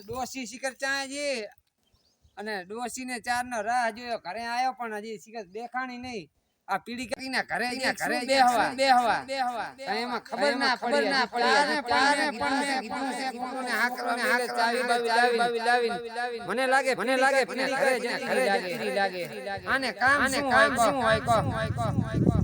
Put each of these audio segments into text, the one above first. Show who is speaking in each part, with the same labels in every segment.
Speaker 1: ડોસી શિખર ચા જે અને ડોસી ને રાહ જોયો. ઘરે આવ્યો પણ હજી શિખર દેખાણી નહીં. આ પીડી કરીને ઘરે ઘરે બેહવા? બેહવા? બેહવા? એમાં ખબર ના પડી ના પડી. ચારે પણ મેં કીધું છે કોને હા કરવાને હા ચાવી બાવી લાવી લાવી મને લાગે મને લાગે ઘરે ઘરે લાગે. આને કામ શું કામ શું હોય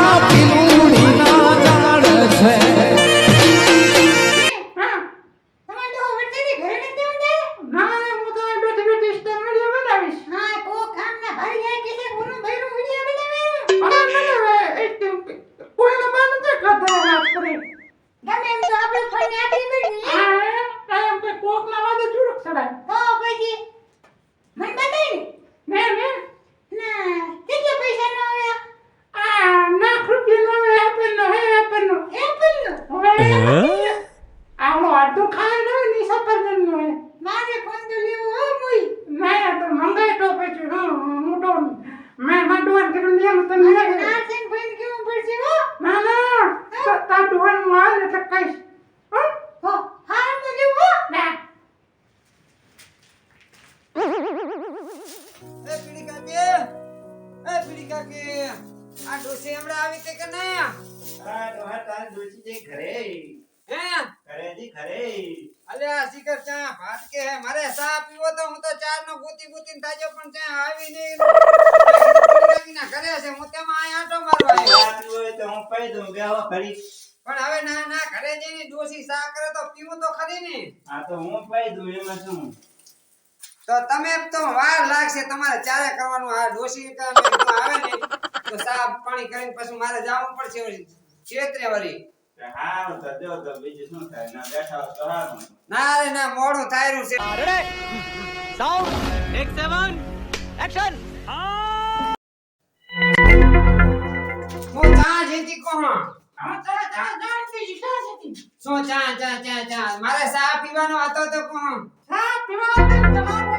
Speaker 1: Bye-bye. આ ડોસી હમણાં આવી તે કે હે અલે આ શિખર ચા ભાત કે હે? મારે ચા પીવો તો હું તો ચાર નો ગોતી ગોતીને થાજો પણ ચા આવી નહીં. કાકીના ઘરે છે. હું તેમાં આયા આટો મારવા આવ્યો. પણ હવે ના ના ઘરે જઈને ડોસી ચા કરે તો પીવું તો ખરી ને. તો તમે તો વાર લાગશે તમારે ચારે કરવાનું. આ ડોસી આવે તો સાબ પાણી કરીને પછી મારે જવું પડશે વળી. ક્ષેત્રે વળી. ના રે ના મોડું થાયરું છે. હું ચા જેતી કહું.
Speaker 2: હા ચા ચા જાણતી
Speaker 1: શું ચા ચા ચા ચા મારે સા પીવાનો હતો તો કહું.
Speaker 2: ચા પીવા તમારો જો થાય બે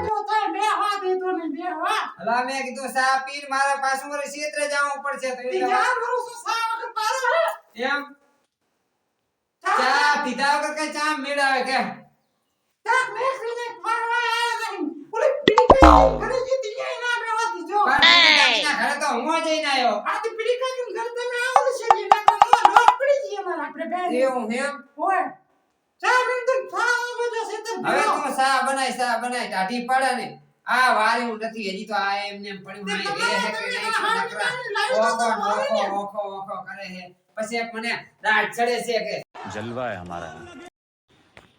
Speaker 2: હા દે તો ને બે હા
Speaker 1: હલા મેં કીધું ચા પીને મારે પાછું વળી ક્ષેત્રે જવું પડશે. તો એટલે
Speaker 2: બીજા વર્ષો સા વખત પાડો
Speaker 1: એમ? ચા? પીધા વગર કઈ ચા મેળાવે કે?
Speaker 2: ચા મેસરીને મારવા આવ્યા નહીં. ઓલી પીડી ઘરે જીતી જાય ના બે વાતી જો.
Speaker 1: પણ ઘરે તો હું જઈને આવ્યો.
Speaker 2: આ તો પીડી કાકી ઘર તમે આવો છે જે ના? તો લોટ પડી જઈએ મારા આપણે બે
Speaker 1: એવું એમ?
Speaker 2: હોય ચા બિન તો ખાવા બધો છે તો
Speaker 1: હવે તું સા બનાય સા બનાય ટાઢી પડે ને. આ વાર એવું નથી હજી તો આ એમને એમ પડ્યું પછી મને રાત ચડે છે કે.
Speaker 3: જલવા હે હમારા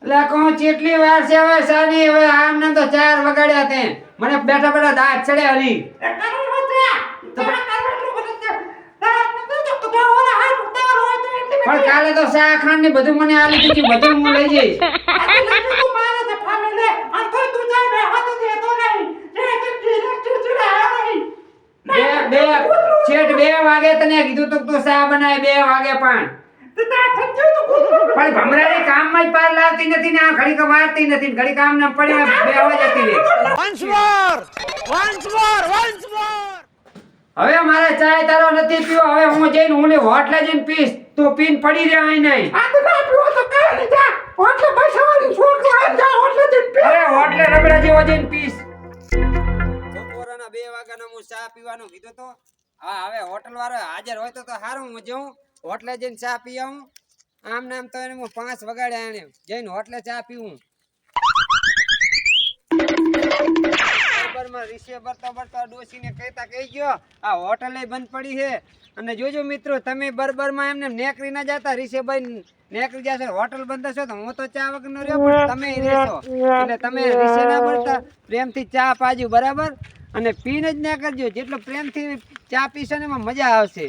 Speaker 1: એટલે કહું કેટલી વાર છે હવે સાની હવે આમને તો ચાર વગાડ્યા તે. મને બેઠા બેઠા દાંત ચડે હરી પણ કાલે તો શાહ ખાન ને બધું મને આલી લીધું બધું હું લઈ જઈશ.
Speaker 2: બે
Speaker 1: વાગે તને કીધું તું તું શા બનાય બે વાગે પણ.
Speaker 2: તો તાર થઈ ગયું તો કૂતરું
Speaker 1: પણ ભમરાની કામમાં જ પાર લાવતી નથી ને આ ઘડીક વારતી નથી ને ઘડીક ને પડી બે અવાજ જતી રહે હવે મારે ચાય તારો નથી પીવો હવે હું જઈને હું હોટલે જઈને પીશ. તું પીન પડી રહ્યા અહીં નહીં.
Speaker 2: આ તો પીવો તો કાંઈ જા. ઓટલે પૈસા છોકરો આમ જા ઓટલે જઈને પી
Speaker 1: અરે હોટલે રબડા જેવો જઈને પીશ. બપોરના બે વાગ્યાનો હું ચા પીવાનો કીધો તો? હા, હવે હોટલ વાળો હાજર હોય તો તો સારું હું જઉં. હોટલે જઈને ચા પી આવું આમ નામ તો એને હું પાંચ વગાડ્યા એને જઈને હોટલે ચા પીવું. બરાબરમાં રીસે બરતા બરતો ડોસીને કહેતા કહી ગયો, આ હોટલે બંધ પડી છે. અને જોજો મિત્રો, તમે બરબરમાં એમને નેકરી ના જતા રીસેભાઈ નેકરી જશે હોટલ બંધ હશે તો હું તો ચા વગર નો રહ્યો, પણ તમે રહેશો. એટલે તમે રીસે ના બળતા પ્રેમથી ચા પાજો, બરાબર? અને પીને જ ના કરજો. જેટલો પ્રેમથી ચા પીશો ને એમાં મજા આવશે.